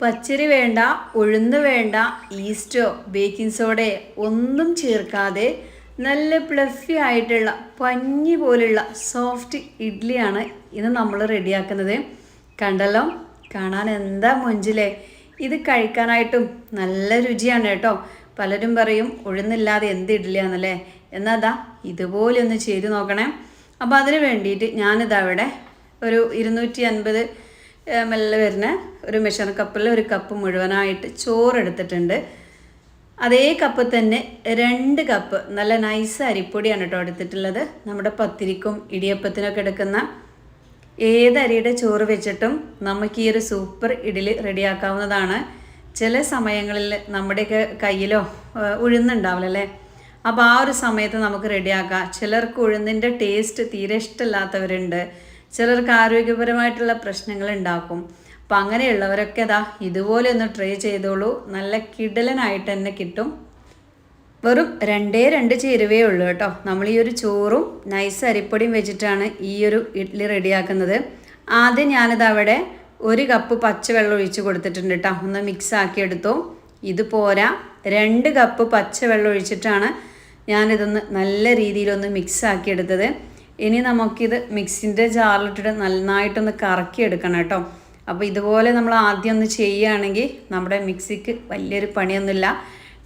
പച്ചരി വേണ്ട ഉഴുന്ന് വേണ്ട ഈസ്റ്റോ ബേക്കിംഗ് സോഡയോ ഒന്നും ചേർക്കാതെ നല്ല പ്ലഫി ആയിട്ടുള്ള പഞ്ഞി പോലുള്ള സോഫ്റ്റ് ഇഡ്ഡലിയാണ് ഇന്ന് നമ്മൾ റെഡിയാക്കുന്നത്. കണ്ടല്ലോ? കാണാൻ എന്താ മുഞ്ചിലെ? ഇത് കഴിക്കാനായിട്ടും നല്ല രുചിയാണ് കേട്ടോ. പലരും പറയും ഉഴുന്നില്ലാതെ എന്ത് ഇഡ്ഡലിയാണെന്നല്ലേ എന്നാ ഇതുപോലെ ഒന്ന് ചെയ്ത് നോക്കണേ. അപ്പോൾ അതിന് വേണ്ടിയിട്ട് ഞാനിതാ ഇവിടെ ഒരു ഇരുന്നൂറ്റി അൻപത് മെല്ലെ വരുന്ന ഒരു മെഷർ കപ്പിൽ ഒരു കപ്പ് മുഴുവനായിട്ട് ചോറ് എടുത്തിട്ടുണ്ട് അതേ കപ്പ് തന്നെ രണ്ട് കപ്പ് നല്ല നൈസ് അരിപ്പൊടിയാണ് കേട്ടോ എടുത്തിട്ടുള്ളത്. നമ്മുടെ പത്തിരിക്കും ഇടിയപ്പത്തിനൊക്കെ എടുക്കുന്ന ഏത് അരിയുടെ ചോറ് വെച്ചിട്ടും നമുക്ക് ഈ ഒരു സൂപ്പർ ഇഡ്ഡലി റെഡിയാക്കാവുന്നതാണ്. ചില സമയങ്ങളിൽ നമ്മുടെയൊക്കെ കയ്യിലോ ഉഴുന്നുണ്ടാവില്ലല്ലേ അപ്പോൾ ആ ഒരു സമയത്ത് നമുക്ക് റെഡിയാക്കാം. ചിലർക്ക് ഉഴുന്നിന്റെ ടേസ്റ്റ് തീരെ ഇഷ്ടമില്ലാത്തവരുണ്ട്. ചിലർക്ക് ആരോഗ്യപരമായിട്ടുള്ള പ്രശ്നങ്ങൾ ഉണ്ടാക്കും അപ്പം അങ്ങനെയുള്ളവരൊക്കെ അതാ ഇതുപോലെ ഒന്ന് ട്രൈ ചെയ്തോളൂ. നല്ല കിടലനായിട്ട് തന്നെ കിട്ടും. വെറും രണ്ടേ രണ്ട് ചേരുവേ ഉള്ളൂ കേട്ടോ. നമ്മൾ ഈ ഒരു ചോറും നൈസ് അരിപ്പൊടിയും വെച്ചിട്ടാണ് ഈ ഒരു ഇഡ്ഡലി റെഡിയാക്കുന്നത്. ആദ്യം ഞാനിത് അവിടെ ഒരു കപ്പ് പച്ചവെള്ളം ഒഴിച്ച് കൊടുത്തിട്ടുണ്ട് കേട്ടോ. ഒന്ന് മിക്സ് ആക്കിയെടുത്തു ഇത് പോരാ. രണ്ട് കപ്പ് പച്ചവെള്ളം ഒഴിച്ചിട്ടാണ് ഞാനിതൊന്ന് നല്ല രീതിയിലൊന്ന് മിക്സ് ആക്കി എടുത്തത്. ഇനി നമുക്കിത് മിക്സിന്റെ ജാറിലിട്ടിട്ട് നന്നായിട്ടൊന്ന് കറക്കി എടുക്കണം കേട്ടോ. അപ്പോൾ ഇതുപോലെ നമ്മൾ ആദ്യം ഒന്ന് ചെയ്യുകയാണെങ്കിൽ നമ്മുടെ മിക്സിക്ക് വലിയൊരു പണിയൊന്നുമില്ല.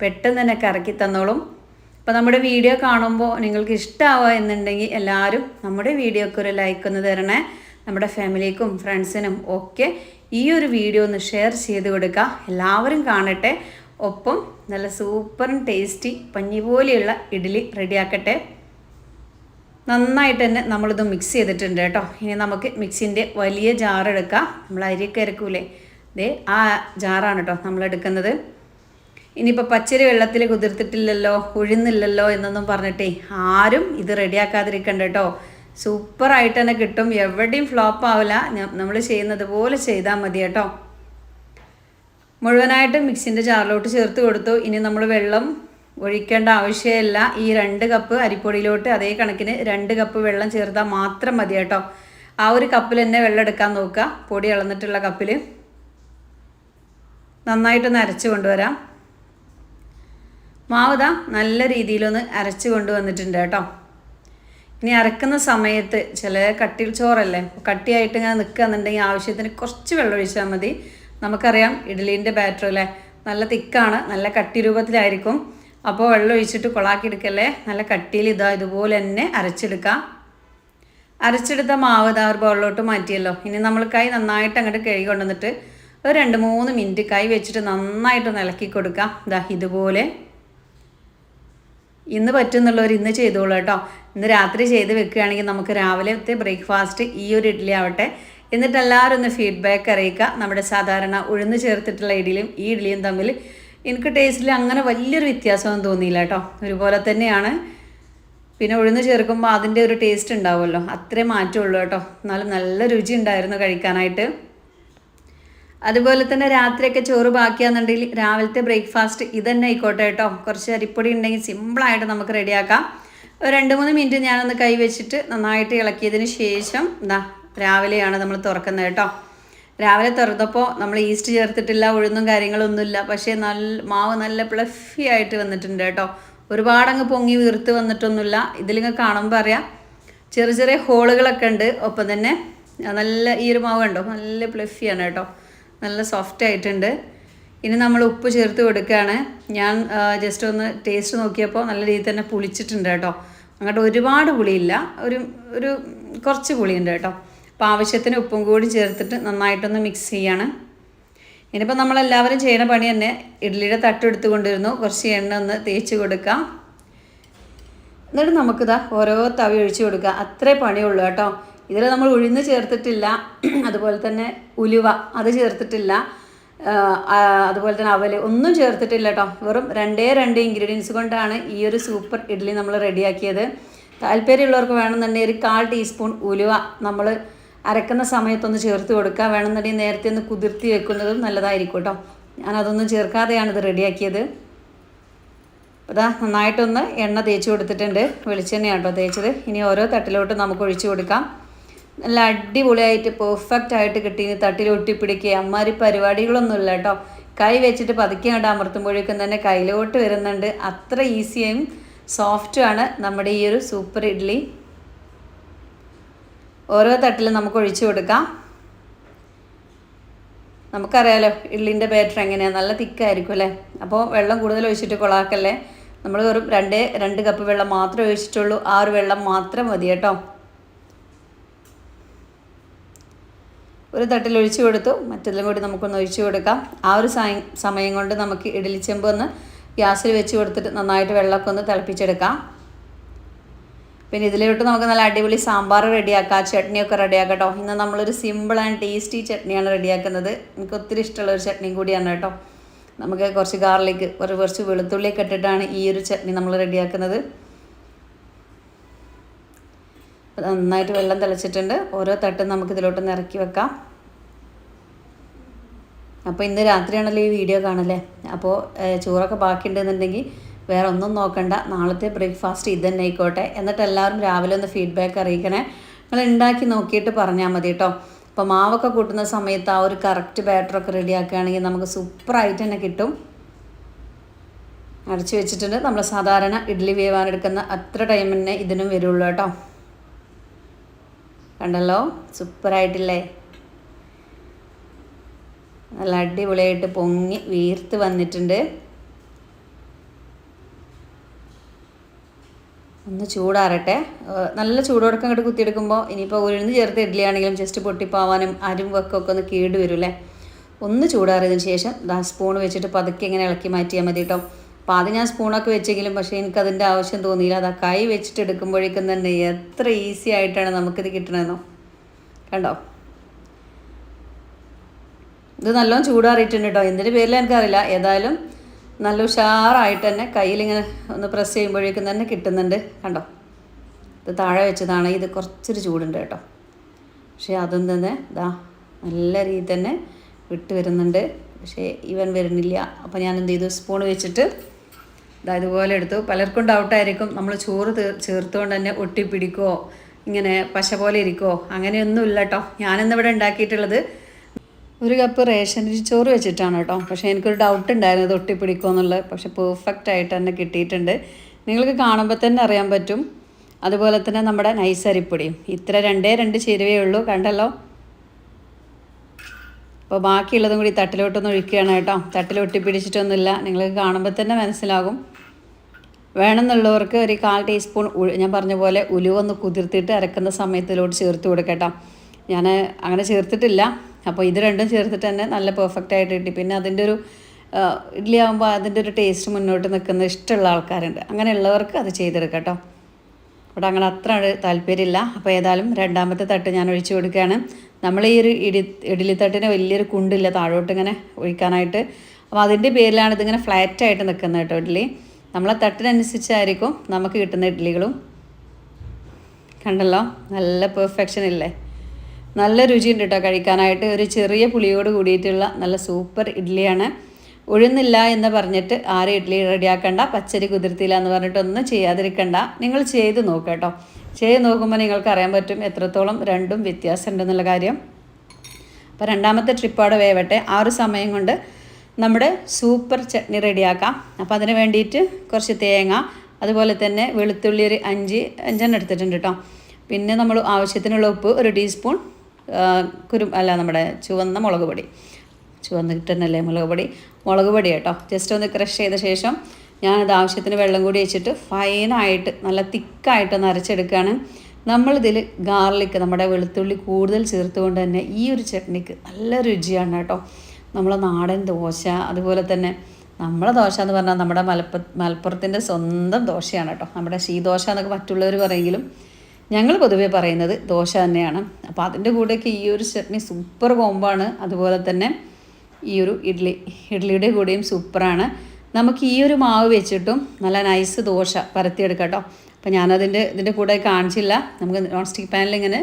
പെട്ടെന്ന് തന്നെ കറക്കി തന്നോളും. അപ്പോൾ നമ്മുടെ വീഡിയോ കാണുമ്പോൾ നിങ്ങൾക്ക് ഇഷ്ടമാവുക എന്നുണ്ടെങ്കിൽ എല്ലാവരും നമ്മുടെ വീഡിയോക്ക് ഒരു ലൈക്ക് ഒന്ന് തരണേ. നമ്മുടെ ഫാമിലിക്കും ഫ്രണ്ട്സിനും ഒക്കെ ഈ ഒരു വീഡിയോ ഒന്ന് ഷെയർ ചെയ്ത് കൊടുക്കുക. എല്ലാവരും കാണട്ടെ. ഒപ്പം നല്ല സൂപ്പറും ടേസ്റ്റി പഞ്ഞി പോലെയുള്ള ഇഡ്ഡലി റെഡിയാക്കട്ടെ. നന്നായിട്ട് തന്നെ നമ്മളിത് മിക്സ് ചെയ്തിട്ടുണ്ട് കേട്ടോ. ഇനി നമുക്ക് മിക്സിന്റെ വലിയ ജാറെടുക്കാം നമ്മൾ അരിയൊക്കെ ഇറക്കൂലേ ദേ ആ ജാറാണ് കേട്ടോ നമ്മളെടുക്കുന്നത് ഇനിയിപ്പോൾ പച്ചരി വെള്ളത്തിൽ കുതിർത്തിട്ടില്ലല്ലോ ഉഴുന്നില്ലല്ലോ എന്നൊന്നും പറഞ്ഞിട്ടേ ആരും ഇത് റെഡിയാക്കാതിരിക്കണ്ട കേട്ടോ. സൂപ്പറായിട്ട് തന്നെ കിട്ടും. എവിടെയും ഫ്ലോപ്പ് ആവില്ല. നമ്മൾ ചെയ്യുന്നത് പോലെ ചെയ്താൽ മതി കേട്ടോ. മുഴുവനായിട്ട് മിക്സിന്റെ ജാറിലോട്ട് ചേർത്ത് കൊടുത്തു. ഇനി നമ്മൾ വെള്ളം ഒഴിക്കേണ്ട ആവശ്യമില്ല. ഈ രണ്ട് കപ്പ് അരിപ്പൊടിയിലോട്ട് അതേ കണക്കിന് രണ്ട് കപ്പ് വെള്ളം ചേർത്താൽ മാത്രം മതി കേട്ടോ. ആ ഒരു കപ്പിൽ തന്നെ വെള്ളം എടുക്കാൻ നോക്കുക. പൊടി ഇളന്നിട്ടുള്ള കപ്പിൽ നന്നായിട്ടൊന്ന് അരച്ച് കൊണ്ടുവരാം. മാവ് നല്ല രീതിയിലൊന്ന് അരച്ച് കൊണ്ടുവന്നിട്ടുണ്ട് കേട്ടോ. ഇനി അരക്കുന്ന സമയത്ത് ചില കട്ടി ചോറല്ലേ കട്ടിയായിട്ട് ഇങ്ങനെ നിൽക്കുകയെന്നുണ്ടെങ്കിൽ ആവശ്യത്തിന് കുറച്ച് വെള്ളം ഒഴിച്ചാൽ മതി. നമുക്കറിയാം ഇഡ്ഡലീന്റെ ബാറ്റർ അല്ലേ നല്ല തിക്കാണ് നല്ല കട്ടി രൂപത്തിലായിരിക്കും. അപ്പോൾ വെള്ളം ഒഴിച്ചിട്ട് കൊളാക്കി എടുക്കല്ലേ നല്ല കട്ടിയിൽ ഇതാ ഇതുപോലെ തന്നെ അരച്ചെടുക്കാം. അരച്ചെടുത്ത മാവ് ഇതാ ഒരു ബൗളിലോട്ട് മാറ്റിയല്ലോ. ഇനി നമ്മൾ കൈ നന്നായിട്ട് അങ്ങോട്ട് കഴുകി കൊണ്ടുവന്നിട്ട് ഒരു രണ്ട് മൂന്ന് മിനിറ്റ് കൈ വെച്ചിട്ട് നന്നായിട്ട് ഇളക്കി കൊടുക്കാം. ഇതാ ഇതുപോലെ. ഇന്ന് പറ്റുന്നുള്ളവർ ഇന്ന് ചെയ്തോളൂ കേട്ടോ. ഇന്ന് രാത്രി ചെയ്ത് വെക്കുകയാണെങ്കിൽ നമുക്ക് രാവിലത്തെ ബ്രേക്ക്ഫാസ്റ്റ് ഈ ഒരു ഇഡ്ഡലി ആവട്ടെ. എന്നിട്ട് എല്ലാവരും ഒന്ന് ഫീഡ്ബാക്ക് അറിയിക്കുക. നമ്മുടെ സാധാരണ ഉഴുന്ന് ചേർത്തിട്ടുള്ള ഇഡ്ഡലിയും ഈ ഇഡ്ഡലിയും തമ്മിൽ എനിക്ക് ടേസ്റ്റിൽ അങ്ങനെ വലിയൊരു വ്യത്യാസമൊന്നും തോന്നിയില്ല കേട്ടോ ഒരുപോലെ തന്നെയാണ്. പിന്നെ ഉഴുന്ന് ചേർക്കുമ്പോൾ അതിന്റെ ഒരു ടേസ്റ്റ് ഉണ്ടാവുമല്ലോ. അത്രേ മാറ്റമുള്ളൂ കേട്ടോ എന്നാലും നല്ല രുചി ഉണ്ടായിരുന്നു കഴിക്കാനായിട്ട്. അതുപോലെ തന്നെ രാത്രിയൊക്കെ ചോറ് ബാക്കിയാണെന്നുണ്ടെങ്കിൽ രാവിലത്തെ ബ്രേക്ക്ഫാസ്റ്റ് ഇതന്നെ ആയിക്കോട്ടെ കേട്ടോ കുറച്ച് അരിപ്പൊടി ഉണ്ടെങ്കിൽ സിമ്പിളായിട്ട് നമുക്ക് റെഡിയാക്കാം ഒരു രണ്ട് മൂന്ന് മിനിറ്റ് ഞാനൊന്ന് കൈ വെച്ചിട്ട് നന്നായിട്ട് ഇളക്കിയതിന് ശേഷം എന്താ രാവിലെയാണ് നമ്മൾ തുറക്കുന്നത് കേട്ടോ രാവിലെ തുറന്നപ്പോൾ നമ്മൾ ഈസ്റ്റ് ചേർത്തിട്ടില്ല ഉഴുന്നും കാര്യങ്ങളൊന്നുമില്ല. പക്ഷേ നല്ല മാവ് നല്ല പ്ലഫി ആയിട്ട് വന്നിട്ടുണ്ട് കേട്ടോ. ഒരുപാടങ്ങ് പൊങ്ങി വീർത്ത് വന്നിട്ടൊന്നുമില്ല. ഇതിലിങ്ങ് കാണുമ്പോൾ അറിയാം ചെറിയ ചെറിയ ഹോളുകളൊക്കെ ഉണ്ട്. ഒപ്പം തന്നെ നല്ല ഈ ഒരു മാവ് കണ്ടോ? നല്ല പ്ലഫിയാണ് കേട്ടോ. നല്ല സോഫ്റ്റ് ആയിട്ടുണ്ട്. ഇനി നമ്മൾ ഉപ്പ് ചേർത്ത് കൊടുക്കുകയാണ്. ഞാൻ ജസ്റ്റ് ഒന്ന് ടേസ്റ്റ് നോക്കിയപ്പോൾ നല്ല രീതിയിൽ തന്നെ പുളിച്ചിട്ടുണ്ട് കേട്ടോ. അങ്ങോട്ട് ഒരുപാട് പുളിയില്ല. ഒരു ഒരു കുറച്ച് പുളിയുണ്ട് കേട്ടോ. അപ്പോൾ ആവശ്യത്തിന് ഉപ്പും കൂടി ചേർത്തിട്ട് നന്നായിട്ടൊന്ന് മിക്സ് ചെയ്യാണ്. ഇനിയിപ്പോൾ നമ്മളെല്ലാവരും ചെയ്യുന്ന പണി തന്നെ ഇഡ്ഡലിയുടെ തട്ടെടുത്ത് കൊണ്ടിരുന്നു കുറച്ച് എണ്ണ ഒന്ന് തേച്ച് കൊടുക്കാം. എന്നിട്ട് നമുക്കിതാ ഓരോ തവി ഒഴിച്ചു കൊടുക്കുക അത്രേ പണിയുള്ളൂ കേട്ടോ. ഇതിൽ നമ്മൾ ഉഴുന്ന് ചേർത്തിട്ടില്ല. അതുപോലെ തന്നെ ഉലുവ അത് ചേർത്തിട്ടില്ല. അതുപോലെ തന്നെ അവൽ ഒന്നും ചേർത്തിട്ടില്ല കേട്ടോ. വെറും രണ്ടേ രണ്ട് ഇൻഗ്രീഡിയൻസ് കൊണ്ടാണ് ഈ ഒരു സൂപ്പർ ഇഡ്ഡലി നമ്മൾ റെഡിയാക്കിയത് താല്പര്യമുള്ളവർക്ക് വേണമെന്നുണ്ടെങ്കിൽ ഒരു കാൽ ടീസ്പൂൺ ഉലുവ നമ്മൾ അരക്കുന്ന സമയത്തൊന്ന് ചേർത്ത് കൊടുക്കുക. വേണമെന്നുണ്ടെങ്കിൽ നേരത്തെ ഒന്ന് കുതിർത്തി വെക്കുന്നതും നല്ലതായിരിക്കും കേട്ടോ. ഞാനതൊന്നും ചേർക്കാതെയാണ് ഇത് റെഡിയാക്കിയത്. അതാ നന്നായിട്ടൊന്ന് എണ്ണ തേച്ച് കൊടുത്തിട്ടുണ്ട്. വെളിച്ചെണ്ണയാണ് കേട്ടോ തേച്ചത്. ഇനി ഓരോ തട്ടിലോട്ട് നമുക്ക് ഒഴിച്ചു കൊടുക്കാം. നല്ല അടിപൊളിയായിട്ട് പെർഫെക്റ്റ് ആയിട്ട് കിട്ടി. തട്ടിൽ ഒട്ടിപ്പിടിക്കുക. അമ്മാതിരി പരിപാടികളൊന്നുമില്ല കേട്ടോ. കൈ വെച്ചിട്ട് പതുക്കെ കണ്ട് അമർത്തുമ്പോഴേക്കും തന്നെ കയ്യിലോട്ട് വരുന്നുണ്ട്. അത്ര ഈസിയും സോഫ്റ്റുമാണ് നമ്മുടെ ഈ ഒരു സൂപ്പർ ഇഡ്ഡലി ഓരോ തട്ടിലും നമുക്ക് ഒഴിച്ചു കൊടുക്കാം. നമുക്കറിയാലോ ഇഡ്ലിന്റെ ബാറ്റർ എങ്ങനെയാണ് നല്ല തിക്കായിരിക്കും അല്ലേ? അപ്പോൾ വെള്ളം കൂടുതൽ ഒഴിച്ചിട്ട് കൊളാക്കല്ലേ? നമ്മൾ വെറും രണ്ട് രണ്ട് കപ്പ് വെള്ളം മാത്രമേ ഒഴിച്ചിട്ടുള്ളൂ. ആ ഒരു വെള്ളം മാത്രം മതി കേട്ടോ. ഒരു തട്ടിൽ ഒഴിച്ചു കൊടുത്തു. മറ്റെല്ലാം കൂടി നമുക്കൊന്ന് ഒഴിച്ചു കൊടുക്കാം. ആ ഒരു സമയം കൊണ്ട് നമുക്ക് ഇഡലിച്ചെമ്പ് ഒന്ന് ഗ്യാസിൽ വെച്ച് കൊടുത്തിട്ട് നന്നായിട്ട് വെള്ളമൊക്കെ ഒന്ന് തിളപ്പിച്ചെടുക്കാം. പിന്നെ ഇതിലോട്ട് നമുക്ക് നല്ല അടിപൊളി സാമ്പാർ റെഡിയാക്കാം ചട്നിയൊക്കെ റെഡിയാക്കാം കേട്ടോ ഇന്ന് നമ്മളൊരു സിമ്പിൾ ആൻഡ് ടേസ്റ്റി ചട്നിയാണ് റെഡിയാക്കുന്നത്. എനിക്ക് ഒത്തിരി ഇഷ്ടമുള്ള ഒരു ചട്നിയും കൂടിയാണ് കേട്ടോ നമുക്ക് കുറച്ച് ഗാർലിക്ക് ഒരു കുറച്ച് വെളുത്തുള്ളിയൊക്കെ ഇട്ടിട്ടാണ് ഈ ഒരു ചട്നി നമ്മൾ റെഡിയാക്കുന്നത്. നന്നായിട്ട് വെള്ളം തിളച്ചിട്ടുണ്ട്. ഓരോ തട്ടും നമുക്ക് ഇതിലോട്ട് നിറക്കി വെക്കാം. അപ്പോൾ ഇന്ന് രാത്രിയാണല്ലോ ഈ വീഡിയോ കാണല്ലേ അപ്പോൾ ചോറൊക്കെ ബാക്കിയുണ്ടെന്നുണ്ടെങ്കിൽ വേറെ ഒന്നും നോക്കണ്ട. നാളത്തെ ബ്രേക്ക്ഫാസ്റ്റ് ഇത് തന്നെ ആയിക്കോട്ടെ എന്നിട്ട് എല്ലാവരും രാവിലെ ഒന്ന് ഫീഡ്ബാക്ക് അറിയിക്കണേ. നിങ്ങൾ ഉണ്ടാക്കി നോക്കിയിട്ട് പറഞ്ഞാൽ മതി കേട്ടോ അപ്പോൾ മാവൊക്കെ കൂട്ടുന്ന സമയത്ത് ആ ഒരു കറക്റ്റ് ബാറ്ററൊക്കെ റെഡി ആക്കുകയാണെങ്കിൽ നമുക്ക് സൂപ്പറായിട്ട് തന്നെ കിട്ടും. അടച്ചു വെച്ചിട്ടുണ്ട്. നമ്മൾ സാധാരണ ഇഡ്ഡലി വേവാനെടുക്കുന്ന അത്ര ടൈം തന്നെ ഇതിനും വരുള്ളൂ കേട്ടോ. കണ്ടല്ലോ? സൂപ്പറായിട്ടില്ലേ നല്ല അടിപൊളിയായിട്ട് പൊങ്ങി വീർത്ത് വന്നിട്ടുണ്ട്. ഒന്ന് ചൂടാറട്ടെ. നല്ല ചൂടോടക്കം അങ്ങോട്ട് കുത്തിയെടുക്കുമ്പോൾ ഇനിയിപ്പോൾ ഉഴുന്ന് ചേർത്ത് ഇഡ്ഡലി ആണെങ്കിലും ജസ്റ്റ് പൊട്ടിപ്പോവാനും അരും വെക്കൊക്കെ ഒന്ന് കേട് അല്ലേ ഒന്ന് ചൂടാറിയതിന് ശേഷം ദാ സ്പൂൺ വെച്ചിട്ട് പതുക്കെ ഇങ്ങനെ ഇളക്കി മാറ്റിയാൽ മതി കേട്ടോ. അപ്പോൾ ആദ്യം ഞാൻ സ്പൂണൊക്കെ വെച്ചെങ്കിലും പക്ഷേ എനിക്കതിന്റെ ആവശ്യം തോന്നിയില്ല. അതാ കൈ വെച്ചിട്ട് എടുക്കുമ്പോഴേക്കും തന്നെ എത്ര ഈസി ആയിട്ടാണ് നമുക്കിത് കിട്ടണമെന്നോ കണ്ടോ? ഇത് നല്ലോണം ചൂടാറിയിട്ടുണ്ട് കേട്ടോ. എന്തിന്റെ പേരിൽ എനിക്കറിയില്ല. ഏതായാലും നല്ല ഉഷാറായിട്ട് തന്നെ കയ്യിലിങ്ങനെ ഒന്ന് പ്രസ് ചെയ്യുമ്പോഴേക്കും തന്നെ കിട്ടുന്നുണ്ട്. കണ്ടോ? ഇത് താഴെ വെച്ചതാണ്. ഇത് കുറച്ചൊരു ചൂടുണ്ട് കേട്ടോ. പക്ഷേ അതും തന്നെ ഇതാ നല്ല രീതിയിൽ തന്നെ വിട്ട് വരുന്നുണ്ട്. പക്ഷേ ഇവൻ വരുന്നില്ല. അപ്പോൾ ഞാൻ എന്ത് ചെയ്തു? സ്പൂൺ വെച്ചിട്ട് ഇതാ ഇതുപോലെ എടുത്തു. പലർക്കും ഡൗട്ടായിരിക്കും നമ്മൾ ചോറ് ചേർത്തുകൊണ്ട് തന്നെ ഒട്ടിപ്പിടിക്കുമോ ഇങ്ങനെ പശ പോലെ ഇരിക്കുമോ അങ്ങനെയൊന്നുമില്ല കേട്ടോ. ഞാനിന്നിവിടെ ഉണ്ടാക്കിയിട്ടുള്ളത് ഒരു കപ്പ് റേഷൻ ചോറ് വെച്ചിട്ടാണ് കേട്ടോ. പക്ഷേ എനിക്കൊരു ഡൗട്ട് ഉണ്ടായിരുന്നു തൊട്ടി ഒട്ടിപ്പിടിക്കുമോ എന്നുള്ളത്. പക്ഷേ പെർഫെക്റ്റ് ആയിട്ട് തന്നെ കിട്ടിയിട്ടുണ്ട്. നിങ്ങൾക്ക് കാണുമ്പോൾ തന്നെ അറിയാൻ പറ്റും. അതുപോലെ തന്നെ നമ്മുടെ നൈസ് അരിപ്പൊടിയും. ഇത്ര രണ്ടേ രണ്ട് ചേരുവേ ഉള്ളൂ. കണ്ടല്ലോ? അപ്പോൾ ബാക്കിയുള്ളതും കൂടി തട്ടിലോട്ടൊന്ന് ഒഴിക്കുകയാണ് കേട്ടോ. തട്ടിൽ ഒട്ടിപ്പിടിച്ചിട്ടൊന്നുമില്ല. നിങ്ങൾക്ക് കാണുമ്പോൾ തന്നെ മനസ്സിലാകും. വേണമെന്നുള്ളവർക്ക് ഒരു കാൽ ടീസ്പൂൺ ഞാൻ പറഞ്ഞ പോലെ ഉലുവൊന്ന് കുതിർത്തിട്ട് അരക്കുന്ന സമയത്തിലോട്ട് ചേർത്ത് കൊടുക്കട്ടോ ഞാൻ അങ്ങനെ ചേർത്തിട്ടില്ല. അപ്പോൾ ഇത് രണ്ടും ചേർത്തിട്ട് തന്നെ നല്ല പെർഫെക്റ്റ് ആയിട്ട് കിട്ടി. പിന്നെ അതിന്റെ ഒരു ഇഡ്ഡലി ആകുമ്പോൾ അതിന്റെ ഒരു ടേസ്റ്റ് മുന്നോട്ട് നിൽക്കുന്ന ഇഷ്ടമുള്ള ആൾക്കാരുണ്ട്. അങ്ങനെയുള്ളവർക്ക് അത് ചെയ്തെടുക്കാം കേട്ടോ. ഇവിടെ അങ്ങനെ അത്ര താല്പര്യമില്ല. അപ്പോൾ ഏതായാലും രണ്ടാമത്തെ തട്ട് ഞാൻ ഒഴിച്ചു കൊടുക്കുകയാണ്. നമ്മൾ ഈ ഒരു ഇഡ്ഡലി ഇഡ്ഡലിത്തട്ടിന് വലിയൊരു കുണ്ടില്ല താഴോട്ട് ഇങ്ങനെ ഒഴിക്കാനായിട്ട്. അപ്പോൾ അതിന്റെ പേരിലാണ് ഇതിങ്ങനെ ഫ്ലാറ്റായിട്ട് നിൽക്കുന്നത് കേട്ടോ ഇഡ്ഡലി നമ്മളെ തട്ടിനനുസരിച്ചായിരിക്കും നമുക്ക് കിട്ടുന്ന ഇഡ്ഡലികളും കണ്ടല്ലോ? നല്ല പെർഫെക്ഷൻ ഇല്ലേ? നല്ല രുചിയുണ്ട് കേട്ടോ കഴിക്കാനായിട്ട്. ഒരു ചെറിയ പുളിയോട് കൂടിയിട്ടുള്ള നല്ല സൂപ്പർ ഇഡ്ഡലിയാണ് ഉഴുന്നില്ല എന്ന് പറഞ്ഞിട്ട് ആരും ഇഡ്ഡലി റെഡിയാക്കണ്ട പച്ചരി കുതിർത്തില്ല എന്ന് പറഞ്ഞിട്ട് ഒന്നും ചെയ്യാതിരിക്കണ്ട. നിങ്ങൾ ചെയ്ത് നോക്കുക കേട്ടോ ചെയ്ത് നോക്കുമ്പോൾ നിങ്ങൾക്ക് അറിയാൻ പറ്റും എത്രത്തോളം രണ്ടും വ്യത്യാസം ഉണ്ടെന്നുള്ള കാര്യം. അപ്പോൾ രണ്ടാമത്തെ ട്രിപ്പാട് വേവട്ടെ. ആ ഒരു സമയം കൊണ്ട് നമ്മുടെ സൂപ്പർ ചട്നി റെഡിയാക്കാം. അപ്പോൾ അതിന് വേണ്ടിയിട്ട് കുറച്ച് തേങ്ങ അതുപോലെ തന്നെ വെളുത്തുള്ളി ഒരു അഞ്ച് അഞ്ചെണ്ണം എടുത്തിട്ടുണ്ട് കേട്ടോ. പിന്നെ നമ്മൾ ആവശ്യത്തിനുള്ള ഉപ്പ് ഒരു ടീസ്പൂൺ കുരു അല്ല നമ്മുടെ ചുവന്ന മുളക് പൊടി. ചുവന്ന് കിട്ടുന്നല്ലേ മുളക് പൊടി? മുളക് പൊടി കേട്ടോ. ജസ്റ്റ് ഒന്ന് ക്രഷ് ചെയ്ത ശേഷം ഞാനത് ആവശ്യത്തിന് വെള്ളം കൂടി വെച്ചിട്ട് ഫൈനായിട്ട് നല്ല തിക്കായിട്ടൊന്ന് അരച്ചെടുക്കുകയാണ്. നമ്മളിതിൽ ഗാർലിക്ക് നമ്മുടെ വെളുത്തുള്ളി കൂടുതൽ ചേർത്തുകൊണ്ട് തന്നെ ഈ ഒരു ചട്നിക്ക് നല്ല രുചിയാണ് കേട്ടോ. നമ്മളെ നാടൻ ദോശ അതുപോലെ തന്നെ നമ്മളെ ദോശ എന്ന് പറഞ്ഞാൽ നമ്മുടെ മലപ്പ മലപ്പുറത്തിന്റെ സ്വന്തം ദോശയാണ് കേട്ടോ. നമ്മുടെ ശീദോശ എന്നൊക്കെ മറ്റുള്ളവർ പറയെങ്കിലും ഞങ്ങൾ പൊതുവെ പറയുന്നത് ദോശ തന്നെയാണ്. അപ്പോൾ അതിന്റെ കൂടെയൊക്കെ ഈ ഒരു ചട്നി സൂപ്പർ കോമ്പാണ്. അതുപോലെ തന്നെ ഈ ഒരു ഇഡ്ഡലി ഇഡ്ഡലിയുടെ കൂടെയും സൂപ്പറാണ് നമുക്ക് ഈ ഒരു മാവ് വെച്ചിട്ടും നല്ല നൈസ് ദോശ പരത്തിയെടുക്കാം കേട്ടോ അപ്പോൾ ഞാനതിന്റെ ഇതിന്റെ കൂടെ കാണിച്ചില്ല. നമുക്ക് നോൺ സ്റ്റിക്ക് പാനിൽ ഇങ്ങനെ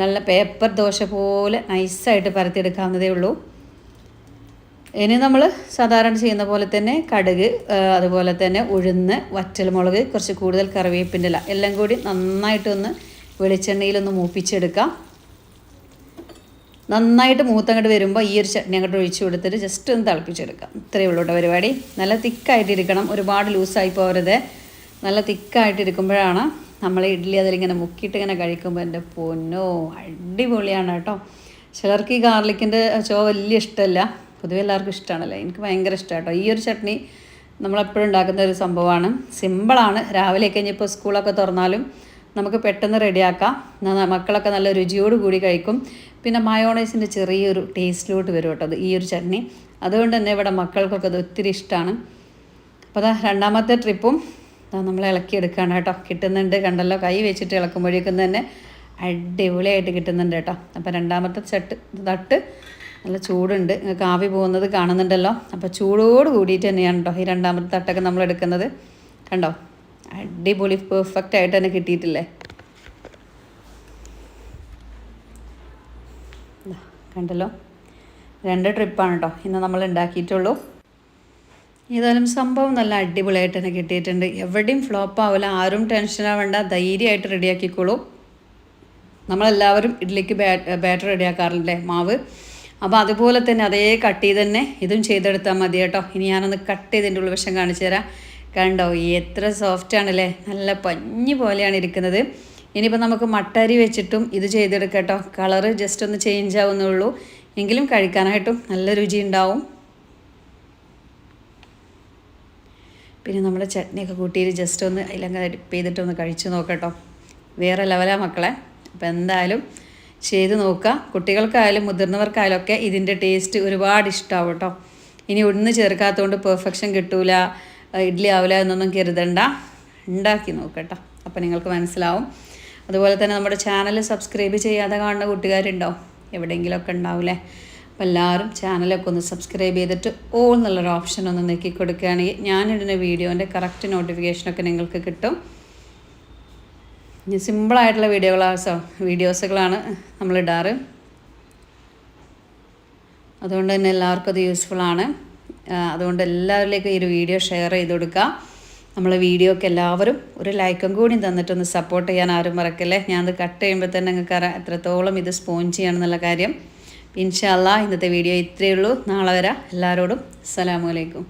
നല്ല പേപ്പർ ദോശ പോലെ നൈസായിട്ട് പരത്തിയെടുക്കാവുന്നതേ ഉള്ളൂ. ഇനി നമ്മൾ സാധാരണ ചെയ്യുന്ന പോലെ തന്നെ കടുക് അതുപോലെ തന്നെ ഉഴുന്ന് വറ്റൽമുളക് കുറച്ച് കൂടുതൽ കറിവേപ്പിന്റെ ഇല എല്ലാം കൂടി നന്നായിട്ടൊന്ന് വെളിച്ചെണ്ണയിലൊന്ന് മൂപ്പിച്ചെടുക്കാം. നന്നായിട്ട് മൂത്തങ്ങോട്ട് വരുമ്പോൾ ഈ ഒരു ചട്നി അങ്ങോട്ട് ഒഴിച്ച് കൊടുത്തിട്ട് ജസ്റ്റ് ഒന്ന് തിളപ്പിച്ചെടുക്കാം. ഇത്രയേ ഉള്ളൂ കേട്ടോ പരിപാടി. നല്ല തിക്കായിട്ടിരിക്കണം. ഒരുപാട് ലൂസായി പോകരുത്. നല്ല തിക്കായിട്ടിരിക്കുമ്പോഴാണ് നമ്മൾ ഇഡ്ഡലി അതിലിങ്ങനെ മുക്കിയിട്ട് ഇങ്ങനെ കഴിക്കുമ്പോൾ എന്റെ പൊന്നോ അടിപൊളിയാണ് കേട്ടോ. ചിലർക്ക് ഈ ഗാർലിക്കിന്റെ ചോ വലിയ ഇഷ്ടമല്ല. പൊതുവെ എല്ലാവർക്കും ഇഷ്ടമാണല്ലോ എനിക്ക് ഭയങ്കര ഇഷ്ടമാണ് കേട്ടോ ഈ ഒരു ചട്നി നമ്മളെപ്പോഴും ഉണ്ടാക്കുന്ന ഒരു സംഭവമാണ്. സിമ്പിളാണ്. രാവിലെ കഴിഞ്ഞിപ്പോൾ സ്കൂളൊക്കെ തുറന്നാലും നമുക്ക് പെട്ടെന്ന് റെഡിയാക്കാം. മക്കളൊക്കെ നല്ല രുചിയോട് കൂടി കഴിക്കും. പിന്നെ മയോണൈസിന്റെ ചെറിയൊരു ടേസ്റ്റിലോട്ട് വരും കേട്ടോ ഈ ഒരു ചട്നി. അതുകൊണ്ട് തന്നെ ഇവിടെ മക്കൾക്കൊക്കെ അത് ഒത്തിരി ഇഷ്ടമാണ് അപ്പോൾ അതാ രണ്ടാമത്തെ ട്രിപ്പും നമ്മൾ ഇളക്കിയെടുക്കുകയാണ് കേട്ടോ. കിട്ടുന്നുണ്ട് കണ്ടല്ലോ. കൈ വെച്ചിട്ട് ഇളക്കുമ്പോഴേക്കും തന്നെ അടിപൊളിയായിട്ട് കിട്ടുന്നുണ്ട് കേട്ടോ. അപ്പോൾ രണ്ടാമത്തെ ചട്ട് തട്ട് നല്ല ചൂടുണ്ട്. നിങ്ങൾക്ക് ആവി പോകുന്നത് കാണുന്നുണ്ടല്ലോ. അപ്പോൾ ചൂടോട് കൂടിയിട്ട് തന്നെയാണ് കേട്ടോ ഈ രണ്ടാമത്തെ തട്ടൊക്കെ നമ്മൾ എടുക്കുന്നത്. കണ്ടോ? അടിപൊളി പെർഫെക്റ്റ് ആയിട്ട് തന്നെ കിട്ടിയിട്ടില്ലേ? കണ്ടല്ലോ? രണ്ട് ട്രിപ്പാണ് കേട്ടോ ഇന്ന് നമ്മൾ ഉണ്ടാക്കിയിട്ടുള്ളൂ. ഏതായാലും സംഭവം നല്ല അടിപൊളിയായിട്ട് തന്നെ കിട്ടിയിട്ടുണ്ട്. എവിടെയും ഫ്ലോപ്പ് ആവില്ല. ആരും ടെൻഷൻ ആവേണ്ട. ധൈര്യമായിട്ട് റെഡിയാക്കിക്കോളൂ നമ്മളെല്ലാവരും ഇഡ്ഡലിക്ക് ബാറ്റർ റെഡിയാക്കാറില്ലേ മാവ്. അപ്പോൾ അതുപോലെ തന്നെ അതേ കട്ട് ചെയ്ത് തന്നെ ഇതും ചെയ്തെടുത്താൽ മതി കേട്ടോ. ഇനി ഞാനൊന്ന് കട്ട് ചെയ്തതിന്റെ ഉൾവശം കാണിച്ചു തരാം. കണ്ടോ എത്ര സോഫ്റ്റ് ആണല്ലേ? നല്ല പഞ്ഞി പോലെയാണ് ഇരിക്കുന്നത്. ഇനിയിപ്പോൾ നമുക്ക് മട്ടരി വെച്ചിട്ടും ഇത് ചെയ്തെടുക്കാം കേട്ടോ. കളറ് ജസ്റ്റ് ഒന്ന് ചേഞ്ച് ആവുന്നുള്ളൂ. എങ്കിലും കഴിക്കാനായിട്ടും നല്ല രുചി ഉണ്ടാവും. പിന്നെ നമ്മുടെ ചട്നിയൊക്കെ കൂട്ടിയിട്ട് ജസ്റ്റ് ഒന്ന് അതിലങ്ങനെ ഡിപ്പ് ചെയ്തിട്ടൊന്ന് കഴിച്ചു നോക്കട്ടോ വേറെ ലെവലാണ് മക്കളെ. അപ്പോൾ എന്തായാലും ചെയ്ത് നോക്കുക. കുട്ടികൾക്കായാലും മുതിർന്നവർക്കായാലും ഒക്കെ ഇതിന്റെ ടേസ്റ്റ് ഒരുപാട് ഇഷ്ടമാവും കേട്ടോ ഇനി ഒന്ന് ചേർക്കാത്തതുകൊണ്ട് പെർഫെക്ഷൻ കിട്ടൂല. ഇഡ്ഡലി ആവില്ല എന്നൊന്നും കരുതണ്ട. ഉണ്ടാക്കി നോക്കട്ടോ അപ്പോൾ നിങ്ങൾക്ക് മനസ്സിലാവും. അതുപോലെ തന്നെ നമ്മുടെ ചാനൽ സബ്സ്ക്രൈബ് ചെയ്യാതെ കാണുന്ന കൂട്ടുകാരുണ്ടോ? എവിടെയെങ്കിലുമൊക്കെ ഉണ്ടാവില്ലേ അപ്പോൾ എല്ലാവരും ചാനലൊക്കെ ഒന്ന് സബ്സ്ക്രൈബ് ചെയ്തിട്ട് ഓൾ എന്നുള്ളൊരു ഓപ്ഷൻ ഒന്ന് നീക്കി കൊടുക്കുകയാണെങ്കിൽ ഞാനിടുന്ന വീഡിയോന്റെ കറക്റ്റ് നോട്ടിഫിക്കേഷനൊക്കെ നിങ്ങൾക്ക് കിട്ടും. ഇനി സിമ്പിളായിട്ടുള്ള വീഡിയോകളാണ് വീഡിയോസുകളാണ് നമ്മൾ ഇടാറ്. അതുകൊണ്ട് തന്നെ എല്ലാവർക്കും അത് യൂസ്ഫുള്ളാണ് അതുകൊണ്ട് എല്ലാവരിലേക്കും ഈ ഒരു വീഡിയോ ഷെയർ ചെയ്ത് കൊടുക്കുക. നമ്മളെ വീഡിയോക്ക് എല്ലാവരും ഒരു ലൈക്കും കൂടി തന്നിട്ടൊന്ന് സപ്പോർട്ട് ചെയ്യാൻ ആരും മറക്കല്ലേ? ഞാനത് കട്ട് ചെയ്യുമ്പോൾ തന്നെ നിങ്ങൾക്ക് അറിയാം എത്രത്തോളം ഇത് സ്പോഞ്ച് ചെയ്യണമെന്നുള്ള കാര്യം. ഇൻഷാല്ല ഇന്നത്തെ വീഡിയോ ഇത്രയേ ഉള്ളൂ. നാളെ വരാം. എല്ലാവരോടും അസ്സലാമു അലൈക്കും.